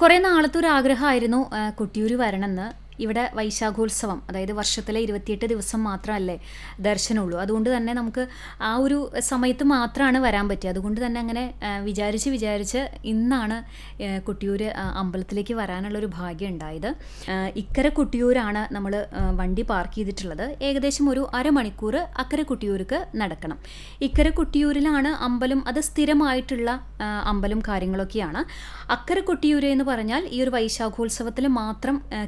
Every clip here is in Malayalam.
കുറേ നാളത്തെ ഒരു ആഗ്രഹമായിരുന്നു കൊട്ടിയൂർ വരണമെന്ന്. ഇവിടെ വൈശാഖോത്സവം അതായത് വർഷത്തിലെ ഇരുപത്തിയെട്ട് ദിവസം മാത്രമല്ലേ ദർശനമുള്ളൂ. അതുകൊണ്ട് തന്നെ നമുക്ക് ആ ഒരു സമയത്ത് മാത്രമാണ് വരാൻ പറ്റുക അതുകൊണ്ട് തന്നെ അങ്ങനെ വിചാരിച്ച് വിചാരിച്ച് ഇന്നാണ് കുട്ടിയൂർ അമ്പലത്തിലേക്ക് വരാനുള്ളൊരു ഭാഗ്യം ഉണ്ടായത്. ഇക്കര കൊട്ടിയൂരാണ് നമ്മൾ വണ്ടി പാർക്ക് ചെയ്തിട്ടുള്ളത്. ഏകദേശം ഒരു അരമണിക്കൂർ അക്കര കുട്ടിയൂർക്ക് നടക്കണം. ഇക്കര കൊട്ടിയൂരിലാണ് അമ്പലം അത് സ്ഥിരമായിട്ടുള്ള അമ്പലം കാര്യങ്ങളൊക്കെയാണ്. അക്കര കൊട്ടിയൂര് എന്ന് പറഞ്ഞാൽ ഈ ഒരു വൈശാഖോത്സവത്തിൽ മാത്രം ആ,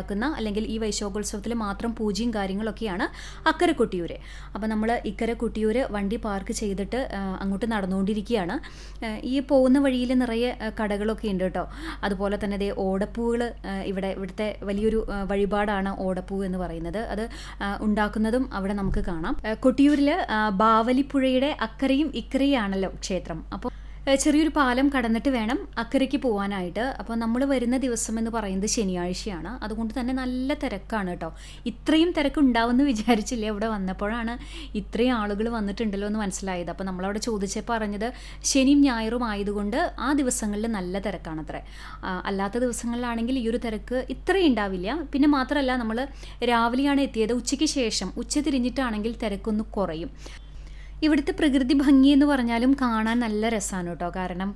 കെട്ടിയുണ്ടാക്കുന്ന അല്ലെങ്കിൽ ഈ വൈശോകോത്സവത്തിൽ മാത്രം പൂജയും കാര്യങ്ങളൊക്കെയാണ് അക്കരെ കൊട്ടിയൂര് അപ്പോൾ നമ്മൾ ഇക്കരെ കൊട്ടിയൂര് വണ്ടി പാർക്ക് ചെയ്തിട്ട് അങ്ങോട്ട് നടന്നുകൊണ്ടിരിക്കുകയാണ്. ഈ പോകുന്ന വഴിയിൽ നിറയെ കടകളൊക്കെ ഉണ്ട് കേട്ടോ. അതുപോലെ തന്നെ ദേ ഓടപ്പൂകൾ ഇവിടെ ഇവിടുത്തെ വലിയൊരു വഴിപാടാണ് ഓടപ്പൂ എന്ന് പറയുന്നത്. അത് ഉണ്ടാക്കുന്നതും അവിടെ നമുക്ക് കാണാം. കൊട്ടിയൂരിൽ ബാവലിപ്പുഴയുടെ അക്കരയും ഇക്കരയാണല്ലോ ക്ഷേത്രം. അപ്പോൾ ചെറിയൊരു പാലം കടന്നിട്ട് വേണം അക്കരയ്ക്ക് പോകാനായിട്ട് അപ്പോൾ നമ്മൾ വരുന്ന ദിവസം എന്ന് പറയുന്നത് ശനിയാഴ്ചയാണ്. അതുകൊണ്ട് തന്നെ നല്ല തിരക്കാണ് കേട്ടോ. ഇത്രയും തിരക്ക് ഉണ്ടാവുമെന്ന് വിചാരിച്ചില്ല ഇവിടെ വന്നപ്പോഴാണ് ഇത്രയും ആളുകൾ വന്നിട്ടുണ്ടല്ലോ എന്ന് മനസ്സിലായത്. അപ്പോൾ നമ്മളവിടെ ചോദിച്ചപ്പോൾ പറഞ്ഞത് ശനിയും ഞായറും ആയതുകൊണ്ട് ആ ദിവസങ്ങളിൽ നല്ല തിരക്കാണ് അത്രേ അല്ലാത്ത ദിവസങ്ങളിലാണെങ്കിൽ ഈ ഒരു തിരക്ക് ഇത്രയും ഉണ്ടാവില്ല. പിന്നെ മാത്രമല്ല നമ്മൾ രാവിലെയാണ് എത്തിയത്. ഉച്ചയ്ക്ക് ശേഷം ഉച്ച തിരിഞ്ഞിട്ടാണെങ്കിൽ തിരക്കൊന്ന് കുറയും. ഇവിടുത്തെ പ്രകൃതി ഭംഗി എന്ന് പറഞ്ഞാലും കാണാൻ നല്ല രസമാണ് കേട്ടോ. കാരണം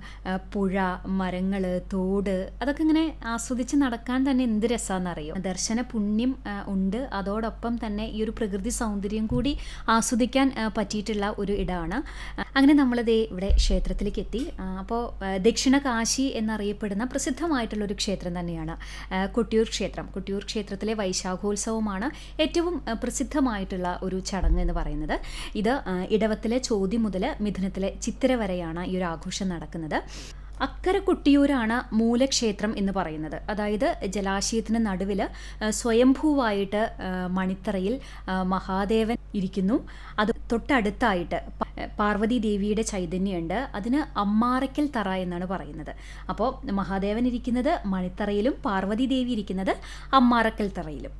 പുഴ മരങ്ങൾ തോട് അതൊക്കെ ഇങ്ങനെ ആസ്വദിച്ച് നടക്കാൻ തന്നെ എന്ത് രസമാണെന്നറിയോ ദർശന പുണ്യം ഉണ്ട്. അതോടൊപ്പം തന്നെ ഈ ഒരു പ്രകൃതി സൗന്ദര്യം കൂടി ആസ്വദിക്കാൻ പറ്റിയിട്ടുള്ള ഒരു ഇടമാണ് അങ്ങനെ നമ്മളിതേ ഇവിടെ ക്ഷേത്രത്തിലേക്ക് എത്തി അപ്പോൾ ദക്ഷിണ കാശി എന്നറിയപ്പെടുന്ന പ്രസിദ്ധമായിട്ടുള്ള ഒരു ക്ഷേത്രം തന്നെയാണ്. കൊട്ടിയൂർ ക്ഷേത്രം. കൊട്ടിയൂർ ക്ഷേത്രത്തിലെ വൈശാഖോത്സവമാണ് ഏറ്റവും പ്രസിദ്ധമായിട്ടുള്ള ഒരു ചടങ്ങ് എന്ന് പറയുന്നത്. ഇത് ഇടവത്തിലെ ചോതി മുതൽ മിഥുനത്തിലെ ചിത്തിര വരെയാണ് ഈ ഒരു ആഘോഷം നടക്കുന്നത്. അക്കരെ കൊട്ടിയൂരാണ് മൂലക്ഷേത്രം എന്ന് പറയുന്നത്. അതായത് ജലാശയത്തിന് നടുവിൽ സ്വയംഭൂവായിട്ട് മണിത്തറയിൽ മഹാദേവൻ ഇരിക്കുന്നു. അത് തൊട്ടടുത്തായിട്ട് പാർവതി ദേവിയുടെ ചൈതന്യമുണ്ട്. അതിന് അമ്മാറയ്ക്കൽ തറ എന്നാണ് പറയുന്നത്. അപ്പോൾ മഹാദേവൻ ഇരിക്കുന്നത് മണിത്തറയിലും പാർവതി ദേവി ഇരിക്കുന്നത് അമ്മാറക്കൽ തറയിലും.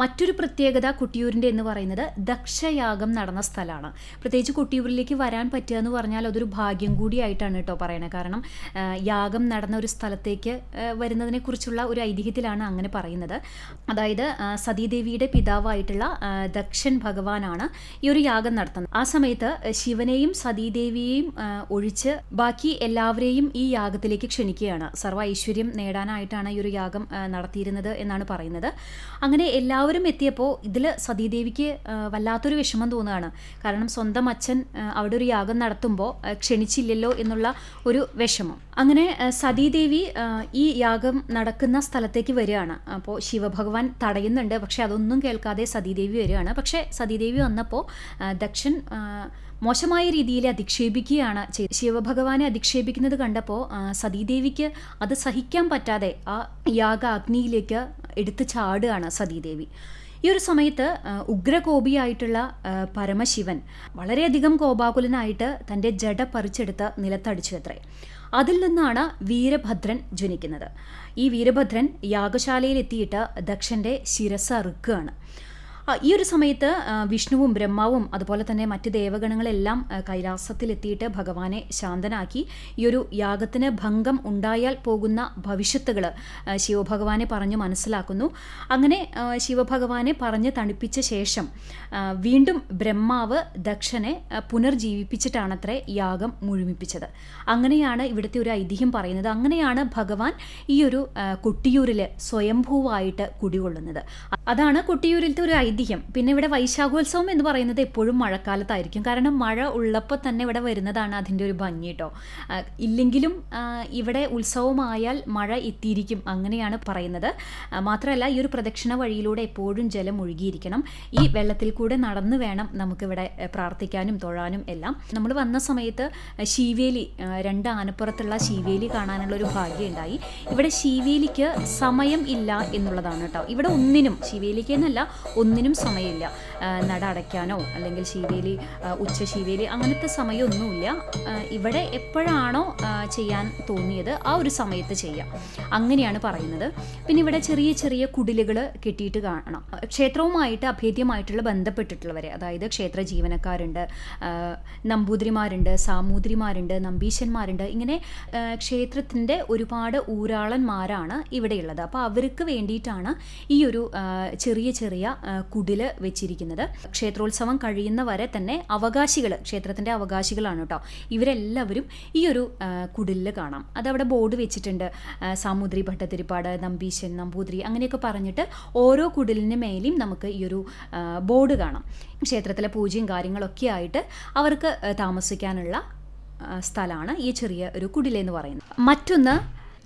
മറ്റൊരു പ്രത്യേകത കൊട്ടിയൂരിന്റെ എന്ന് പറയുന്നത് ദക്ഷയാഗം നടന്ന സ്ഥലമാണ്. പ്രത്യേകിച്ച് കൊട്ടിയൂരിലേക്ക് വരാൻ പറ്റുക എന്ന് പറഞ്ഞാൽ അതൊരു ഭാഗ്യം കൂടിയായിട്ടാണ് കേട്ടോ പറയണത് കാരണം യാഗം നടന്ന ഒരു സ്ഥലത്തേക്ക് വരുന്നതിനെക്കുറിച്ചുള്ള ഒരു ഐതിഹ്യത്തിലാണ് അങ്ങനെ പറയുന്നത്. അതായത് സതീദേവിയുടെ പിതാവായിട്ടുള്ള ദക്ഷൻ ഭഗവാനാണ് ഈ ഒരു യാഗം നടത്തുന്നത്. ആ സമയത്ത് ശിവനെയും സതീദേവിയെയും ഒഴിച്ച് ബാക്കി എല്ലാവരെയും ഈ യാഗത്തിലേക്ക് ക്ഷണിക്കുകയാണ്. സർവ ഐശ്വര്യം നേടാനായിട്ടാണ് ഈ ഒരു യാഗം നടത്തിയിരുന്നത് എന്നാണ് പറയുന്നത്. അങ്ങനെ എല്ലാവരും എത്തിയപ്പോൾ ഇതിൽ സതീദേവിക്ക് വല്ലാത്തൊരു വിഷമം തോന്നുകയാണ്. കാരണം സ്വന്തം അച്ഛൻ അവിടെ ഒരു യാഗം നടത്തുമ്പോൾ ക്ഷണിച്ചില്ലല്ലോ എന്നുള്ള ഒരു വിഷമം. അങ്ങനെ സതീദേവി ഈ യാഗം നടക്കുന്ന സ്ഥലത്തേക്ക് വരികയാണ്. അപ്പോൾ ശിവഭഗവാൻ തടയുന്നുണ്ട്. പക്ഷെ അതൊന്നും കേൾക്കാതെ സതീദേവി വരികയാണ്. പക്ഷേ സതീദേവി വന്നപ്പോൾ ദക്ഷൻ മോശമായ രീതിയിൽ അധിക്ഷേപിക്കുകയാണ് ശിവഭഗവാനെ അധിക്ഷേപിക്കുന്നത് കണ്ടപ്പോൾ സതീദേവിക്ക് അത് സഹിക്കാൻ പറ്റാതെ ആ യാഗ അഗ്നിയിലേക്ക് എടുത്തു ചാടുകയാണ് സതീദേവി. ഈ ഒരു സമയത്ത് ഉഗ്രകോപിയായിട്ടുള്ള പരമശിവൻ വളരെയധികം കോപാകുലനായിട്ട് തന്റെ ജഡ പറിച്ചെടുത്ത് നിലത്തടിച്ചു അത്രേ. അതിൽ നിന്നാണ് വീരഭദ്രൻ ജനിക്കുന്നത്. ഈ വീരഭദ്രൻ യാഗശാലയിൽ എത്തിയിട്ട് ദക്ഷന്റെ ശിരസ് അറുക്കുകയാണ് ഈ ഒരു സമയത്ത് വിഷ്ണുവും ബ്രഹ്മാവും അതുപോലെ തന്നെ മറ്റ് ദേവഗണങ്ങളെല്ലാം കൈലാസത്തിലെത്തിയിട്ട് ഭഗവാനെ ശാന്തനാക്കി. ഈ ഒരു യാഗത്തിന് ഭംഗം ഉണ്ടായാൽ പോകുന്ന ഭവിഷ്യത്തുകൾ ശിവഭഗവാനെ പറഞ്ഞു മനസ്സിലാക്കുന്നു. അങ്ങനെ ശിവഭഗവാനെ പറഞ്ഞ് തണുപ്പിച്ച ശേഷം വീണ്ടും ബ്രഹ്മാവ് ദക്ഷനെ പുനർജീവിപ്പിച്ചിട്ടാണത്രേ യാഗം മുഴുമിപ്പിച്ചത്. അങ്ങനെയാണ് ഇവിടുത്തെ ഒരു ഐതിഹ്യം പറയുന്നത്. അങ്ങനെയാണ് ഭഗവാൻ ഈ ഒരു കൊട്ടിയൂരിൽ സ്വയംഭൂവായിട്ട് കുടികൊള്ളുന്നത്. അതാണ് കൊട്ടിയൂരിലത്തെ ഒരു ഐതിഹ്യം പിന്നെ ഇവിടെ വൈശാഖോത്സവം എന്ന് പറയുന്നത് എപ്പോഴും മഴക്കാലത്തായിരിക്കും. കാരണം മഴ ഉള്ളപ്പോൾ തന്നെ ഇവിടെ വരുന്നതാണ് അതിന്റെ ഒരു ഭംഗി കേട്ടോ. ഇല്ലെങ്കിലും ഇവിടെ ഉത്സവമായാൽ മഴ എത്തിയിരിക്കും അങ്ങനെയാണ് പറയുന്നത്. മാത്രമല്ല ഈ ഒരു പ്രദക്ഷിണ വഴിയിലൂടെ എപ്പോഴും ജലം ഒഴുകിയിരിക്കണം. ഈ വെള്ളത്തിൽ കൂടെ നടന്നു വേണം നമുക്കിവിടെ പ്രാർത്ഥിക്കാനും തൊഴാനും എല്ലാം. നമ്മൾ വന്ന സമയത്ത് ശിവേലി രണ്ട് ആനപ്പുറത്തുള്ള ശീവേലി കാണാനുള്ള ഒരു ഭാഗ്യം ഉണ്ടായി. ഇവിടെ ശീവേലിക്ക് സമയം ഇല്ല എന്നുള്ളതാണ് കേട്ടോ. ഇവിടെ ഒന്നിനും ശിവേലിക്ക് എന്നല്ല ഒന്നിനും ഒന്നിനും സമയമില്ല. നട അടയ്ക്കാനോ അല്ലെങ്കിൽ ശീവേലി ഉച്ച ശീവേലി അങ്ങനത്തെ സമയമൊന്നുമില്ല. ഇവിടെ എപ്പോഴാണോ ചെയ്യാൻ തോന്നിയത് ആ ഒരു സമയത്ത് ചെയ്യാം. അങ്ങനെയാണ് പറയുന്നത്. പിന്നെ ഇവിടെ ചെറിയ ചെറിയ കുടിലുകൾ കെട്ടിയിട്ട് കാണണം. ക്ഷേത്രവുമായിട്ട് അഭേദ്യമായിട്ടുള്ള ബന്ധപ്പെട്ടിട്ടുള്ളവരെ അതായത് ക്ഷേത്ര ജീവനക്കാരുണ്ട് നമ്പൂതിരിമാരുണ്ട് സാമൂതിരിമാരുണ്ട് നമ്പീശന്മാരുണ്ട് ഇങ്ങനെ ക്ഷേത്രത്തിന്റെ ഒരുപാട് ഊരാളന്മാരാണ് ഇവിടെയുള്ളത്. അപ്പോൾ അവർക്ക് വേണ്ടിയിട്ടാണ് ഈ ഒരു ചെറിയ ചെറിയ കുടിൽ വെച്ചിരിക്കുന്നത്. ക്ഷേത്രോത്സവം കഴിയുന്ന വരെ തന്നെ അവകാശികൾ ക്ഷേത്രത്തിന്റെ അവകാശികളാണ് കേട്ടോ ഇവരെല്ലാവരും ഈ ഒരു കുടിലിൽ കാണാം. അതവിടെ ബോർഡ് വെച്ചിട്ടുണ്ട്. സാമുദ്രി സാമൂതിരി ഭട്ടതിരിപ്പാട് നമ്പീശൻ നമ്പൂതിരി അങ്ങനെയൊക്കെ പറഞ്ഞിട്ട് ഓരോ കുടിലിന് മേലെയും നമുക്ക് ഈ ഒരു ബോർഡ് കാണാം. ക്ഷേത്രത്തിലെ പൂജയും കാര്യങ്ങളൊക്കെ ആയിട്ട് അവർക്ക് താമസിക്കാനുള്ള സ്ഥലമാണ് ഈ ചെറിയ ഒരു കുടിലെന്ന് പറയുന്നത്. മറ്റൊന്ന്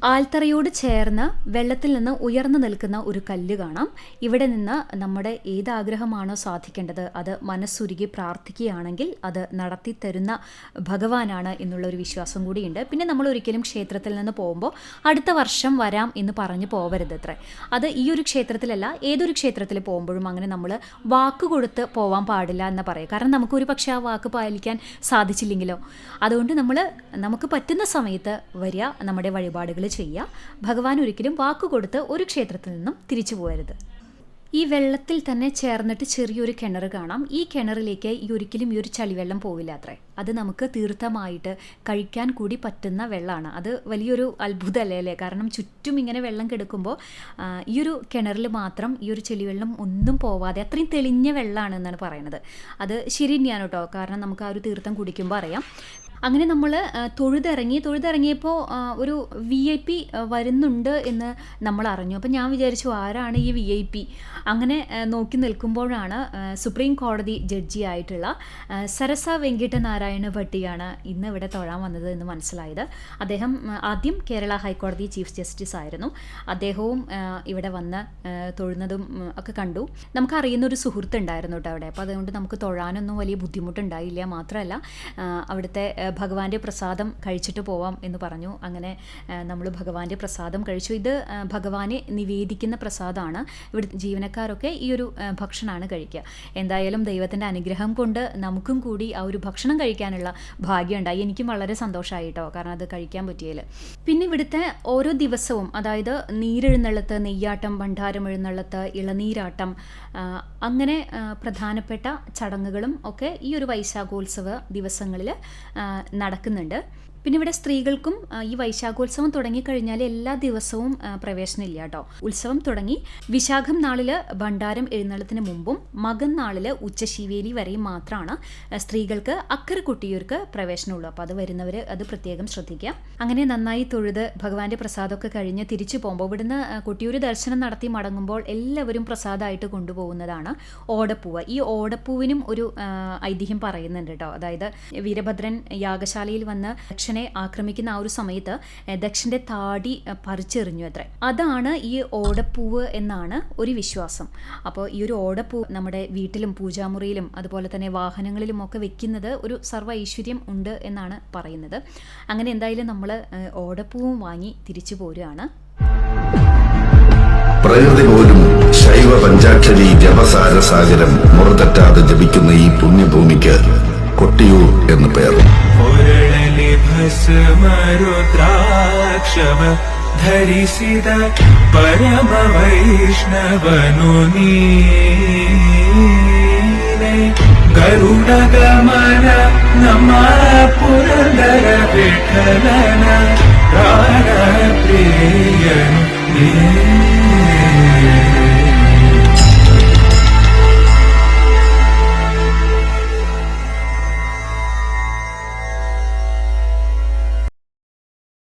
ആൽത്തറയോട് ചേർന്ന് വെള്ളത്തിൽ നിന്ന് ഉയർന്നു നിൽക്കുന്ന ഒരു കല്ല് കാണാം. ഇവിടെ നിന്ന് നമ്മുടെ ഏത് ആഗ്രഹമാണോ സാധിക്കേണ്ടത്. അത് മനസ്സുരുകി പ്രാർത്ഥിക്കുകയാണെങ്കിൽ അത് നടത്തി തരുന്ന ഭഗവാനാണ് എന്നുള്ള ഒരു വിശ്വാസം കൂടിയുണ്ട്. പിന്നെ നമ്മൾ ഒരിക്കലും ക്ഷേത്രത്തിൽ നിന്ന് പോകുമ്പോൾ അടുത്ത വർഷം വരാം എന്ന് പറഞ്ഞു പോവരുത് അത്രേ അത് ഈ ഒരു ക്ഷേത്രത്തിലല്ല ഏതൊരു ക്ഷേത്രത്തിൽ പോകുമ്പോഴും അങ്ങനെ നമ്മൾ വാക്ക് കൊടുത്ത് പോകാൻ പാടില്ല എന്ന് പറയും. കാരണം നമുക്ക് ഒരു പക്ഷേ ആ വാക്ക് പാലിക്കാൻ സാധിച്ചില്ലെങ്കിലോ? അതുകൊണ്ട് നമ്മൾ നമുക്ക് പറ്റുന്ന സമയത്ത് വരിക നമ്മുടെ വഴിപാടുകൾ ചെയ്യുക ഭഗവാൻ ഒരിക്കലും വാക്കുകൊടുത്ത് ഒരു ക്ഷേത്രത്തിൽ നിന്നും തിരിച്ചു പോകരുത്. ഈ വെള്ളത്തിൽ തന്നെ ചേർന്നിട്ട് ചെറിയൊരു കിണർ കാണാം. ഈ കിണറിലേക്ക് ഈ ഒരിക്കലും ഈ ഒരു ചളിവെള്ളം പോവില്ല അത്രേ. അത് നമുക്ക് തീർത്ഥമായിട്ട് കഴിക്കാൻ കൂടി പറ്റുന്ന വെള്ളമാണ് അത് വലിയൊരു അത്ഭുതമല്ലേ അല്ലേ? കാരണം ചുറ്റും ഇങ്ങനെ വെള്ളം കെടുക്കുമ്പോൾ ഈ ഒരു കിണറിൽ മാത്രം ഈ ഒരു ചെളിവെള്ളം ഒന്നും പോവാതെ അത്രയും തെളിഞ്ഞ വെള്ളമാണ് എന്നാണ് പറയുന്നത് അത് ശരി തന്നെയാണ് കേട്ടോ. കാരണം നമുക്ക് ആ ഒരു തീർത്ഥം കുടിക്കുമ്പോൾ അറിയാം. അങ്ങനെ നമ്മൾ തൊഴുതിറങ്ങി തൊഴുതിറങ്ങിയപ്പോൾ ഒരു വി ഐ പി വരുന്നുണ്ട് എന്ന് നമ്മൾ അറിഞ്ഞു. അപ്പം ഞാൻ വിചാരിച്ചു ആരാണ് ഈ വി ഐ പി അങ്ങനെ നോക്കി നിൽക്കുമ്പോഴാണ് സുപ്രീം കോടതി ജഡ്ജി ആയിട്ടുള്ള സരസ വെങ്കിട്ട നാരായണ ഭട്ടിയാണ് ഇന്ന് ഇവിടെ തൊഴാൻ വന്നത് എന്ന് മനസ്സിലായത്. അദ്ദേഹം ആദ്യം കേരള ഹൈക്കോടതി ചീഫ് ജസ്റ്റിസ് ആയിരുന്നു. അദ്ദേഹവും ഇവിടെ വന്ന് തൊഴുന്നതും ഒക്കെ കണ്ടു. നമുക്കറിയുന്ന ഒരു സുഹൃത്ത് ഉണ്ടായിരുന്നു കേട്ടോ അവിടെ. അപ്പോൾ അതുകൊണ്ട് നമുക്ക് തൊഴാനൊന്നും വലിയ ബുദ്ധിമുട്ടുണ്ടായില്ല. മാത്രമല്ല അവിടുത്തെ ഭഗവാന്റെ പ്രസാദം കഴിച്ചിട്ട് പോവാം എന്ന് പറഞ്ഞു. അങ്ങനെ നമ്മൾ ഭഗവാന്റെ പ്രസാദം കഴിച്ചു. ഇത് ഭഗവാനെ നിവേദിക്കുന്ന പ്രസാദമാണ്. ഇവിടെ ജീവനക്കാരൊക്കെ ഈ ഒരു ഭക്ഷണമാണ് കഴിക്കുക. എന്തായാലും ദൈവത്തിന്റെ അനുഗ്രഹം കൊണ്ട് നമുക്കും കൂടി ആ ഒരു ഭക്ഷണം കഴിക്കാനുള്ള ഭാഗ്യം ഉണ്ടായി. എനിക്കും വളരെ സന്തോഷമായി കേട്ടോ കാരണം അത് കഴിക്കാൻ പറ്റിയതിൽ പിന്നെ ഇവിടുത്തെ ഓരോ ദിവസവും അതായത് നീരെഴുന്നള്ളത്ത് നെയ്യാട്ടം ഭണ്ഡാരം എഴുന്നള്ളത്ത് ഇളനീരാട്ടം അങ്ങനെ പ്രധാനപ്പെട്ട ചടങ്ങുകളും ഒക്കെ ഈ ഒരു വൈശാഖോത്സവ ദിവസങ്ങളിൽ നടക്കുന്നുണ്ട്. പിന്നെ ഇവിടെ സ്ത്രീകൾക്കും ഈ വൈശാഖോത്സവം തുടങ്ങിക്കഴിഞ്ഞാൽ എല്ലാ ദിവസവും പ്രവേശനമില്ല കേട്ടോ. ഉത്സവം തുടങ്ങി. വിശാഖം നാളിൽ ഭണ്ഡാരം എഴുന്നള്ളത്തിന് മുമ്പും മകൻ നാളിൽ ഉച്ചശീവേലി വരെയും മാത്രമാണ് സ്ത്രീകൾക്ക് അക്കരെ കുട്ടിയൂർക്ക് പ്രവേശനമുള്ളൂ. അപ്പോൾ അത് വരുന്നവർ അത് പ്രത്യേകം ശ്രദ്ധിക്കുക. അങ്ങനെ നന്നായി തൊഴുത് ഭഗവാന്റെ പ്രസാദമൊക്കെ കഴിഞ്ഞ് തിരിച്ചു പോകുമ്പോൾ ഇവിടുന്ന് കുട്ടിയൂർ ദർശനം നടത്തി മടങ്ങുമ്പോൾ എല്ലാവരും പ്രസാദമായിട്ട് കൊണ്ടുപോകുന്നതാണ് ഓടപ്പൂവ്. ഈ ഓടപ്പൂവിനും ഒരു ഐതിഹ്യം പറയുന്നുണ്ട് കേട്ടോ. അതായത് വീരഭദ്രൻ യാഗശാലയിൽ വന്ന് ദക്ഷനെ ആക്രമിക്കുന്ന ആ ഒരു സമയത്ത് ദക്ഷന്റെ താടി പറിച്ചെറിഞ്ഞു അത്രേ. അതാണ് ഈ ഓടപ്പൂവ് എന്നാണ് ഒരു വിശ്വാസം. അപ്പോൾ ഈ ഒരു ഓടപ്പൂ നമ്മുടെ വീട്ടിലും പൂജാമുറിയിലും അതുപോലെ തന്നെ വാഹനങ്ങളിലും ഒക്കെ വെക്കുന്നത് ഒരു സർവ ഐശ്വര്യം ഉണ്ട് എന്നാണ് പറയുന്നത്. അങ്ങനെ എന്തായാലും നമ്മൾ ഓടപ്പൂവും വാങ്ങി തിരിച്ചു പോരുകയാണ്. പ്രകൃതി പോലും ശൈവ പഞ്ചാക്ഷരി ജപസാര സാഗരം മുറതെറ്റാതെ ജപിക്കുന്ന ഈ പുണ്യഭൂമിക്ക് കൊട്ടിയൂർ എന്ന് പേർ. मरुद्राक्षव गरुडगमन नमः पुरन्दर विठलन प्राणप्रिय